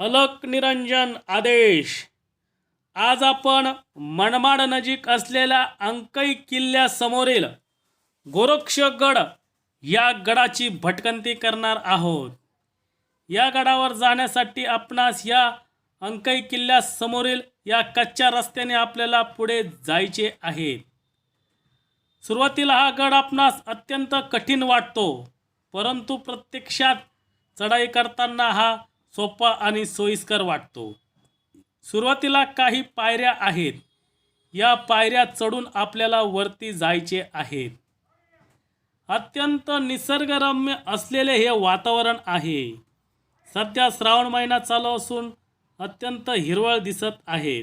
अलक निरंजन आदेश. आज आपण मनमाड नजीक असलेल्या अंकई किल्ल्यासमोरील गोरक्षगड या गडाची भटकंती करणार आहोत. या गडावर जाण्यासाठी आपणास या अंकई किल्ल्यासमोरील या कच्च्या रस्त्याने आपल्याला पुढे जायचे आहे. सुरुवातीला हा गड आपणास अत्यंत कठीण वाटतो परंतु प्रत्यक्षात चढाई करताना हा सोपा आणि सोयीस्कर वाटतो. सुरुवातीला काही पायऱ्या आहेत. या पायऱ्या चढून आपल्याला वरती जायचे आहेत. अत्यंत निसर्गरम्य असलेले हे वातावरण आहे. सध्या श्रावण महिना चालू असून अत्यंत हिरवळ दिसत आहे.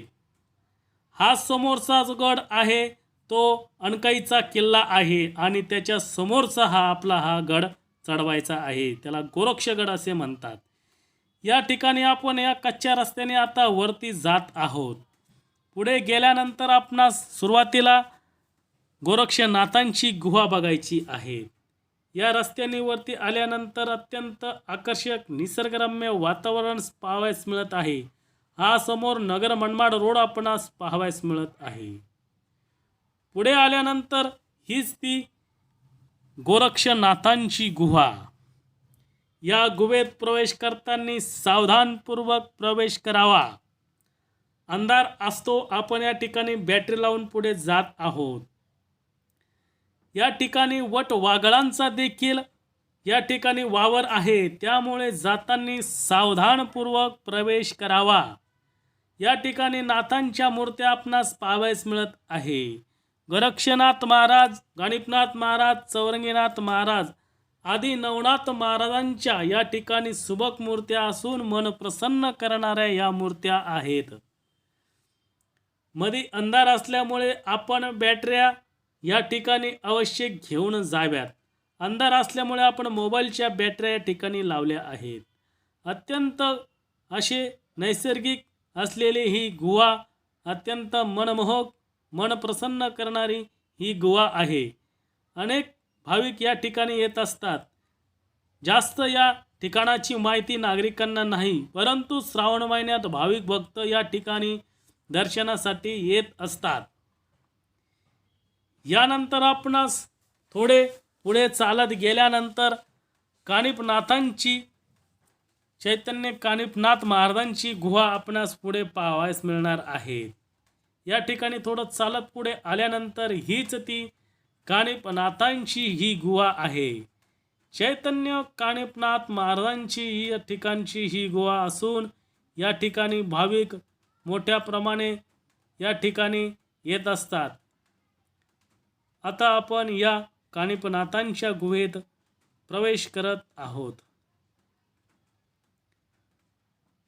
हा समोरचा जो गड आहे तो अणकाईचा किल्ला आहे आणि त्याच्या समोरचा हा आपला हा गड चढवायचा आहे. त्याला गोरक्षगड असे म्हणतात. या ठिकाणी आपण या कच्च्या रस्त्याने आता वरती जात आहोत. पुढे गेल्यानंतर आपणास सुरुवातीला गोरक्षनाथांची गुहा बघायची आहे. या रस्त्याने वरती आल्यानंतर अत्यंत आकर्षक निसर्गरम्य वातावरण पाहावयास मिळत आहे. हा समोर नगर मनमाड रोड आपणास पाहावयास मिळत आहे. पुढे आल्यानंतर हीच ती गोरक्षनाथांची गुहा. या गुहेत प्रवेश करताना सावधानपूर्वक प्रवेश करावा. अंधार असतो आपण या ठिकाणी बॅटरी लावून पुढे जात आहोत. या ठिकाणी वट वागळांचा देखील या ठिकाणी वावर आहे त्यामुळे जाताना सावधानपूर्वक प्रवेश करावा. या ठिकाणी नाथांच्या मूर्त्या आपणास पावयास मिळत आहे. गोरक्षनाथ महाराज गणितनाथ महाराज चौरंगीनाथ महाराज आदी नवनाथ महाराजांच्या या ठिकाणी सुबक मूर्त्या असून मन प्रसन्न करणाऱ्या या मूर्त्या आहेत. मध्ये अंधार असल्यामुळे आपण बॅटऱ्या या ठिकाणी अवश्य घेऊन जाव्यात. अंधार असल्यामुळे आपण मोबाईलच्या बॅटऱ्या या ठिकाणी लावल्या आहेत. अत्यंत असे नैसर्गिक असलेली ही गुहा अत्यंत मनमोहक मन प्रसन्न करणारी ही गुहा आहे. अनेक भाविक या ठिकाणी येत असतात. जास्त या ठिकाणाची माहिती नागरिकांना नाही परंतु श्रावण महिन्यात भाविक भक्त या ठिकाणी दर्शनासाठी येत असतात. यानंतर आपणास थोडे पुढे चालत गेल्यानंतर कानिपनाथांची चैतन्य कानिपनाथ महाराजांची गुहा आपणास पुढे पाहावयास मिळणार आहे. या ठिकाणी थोडं चालत पुढे आल्यानंतर हीच ती काणेपनाथांची ही गुहा आहे. चैतन्य काणेपनाथ महाराजांची ही या ठिकाणची ही गुहा असून या ठिकाणी भाविक मोठ्या प्रमाणे या ठिकाणी येत असतात. आता आपण या काणेपनाथांच्या गुहेत प्रवेश करत आहोत.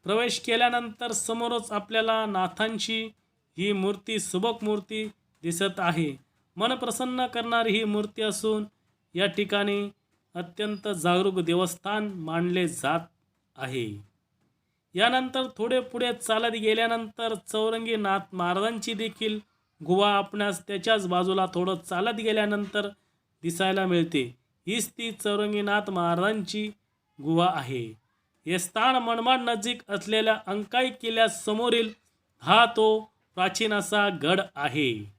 प्रवेश केल्यानंतर समोरच आपल्याला नाथांची ही मूर्ती सुबक मूर्ती दिसत आहे. मन प्रसन्न करणारी ही मूर्ती असून या ठिकाणी अत्यंत जागरूक देवस्थान मानले जात आहे. यानंतर थोडे पुढे चालत गेल्यानंतर चौरंगी नाथ महाराजांची देखील गुहा आपणास त्याच्याच बाजूला थोडं चालत गेल्यानंतर दिसायला मिळते. हीच ती चौरंगीनाथ महाराजांची गुहा आहे. हे स्थान मनमाड नजीक असलेल्या अंकाई किल्ल्यासमोरील हा तो प्राचीन असा गड आहे.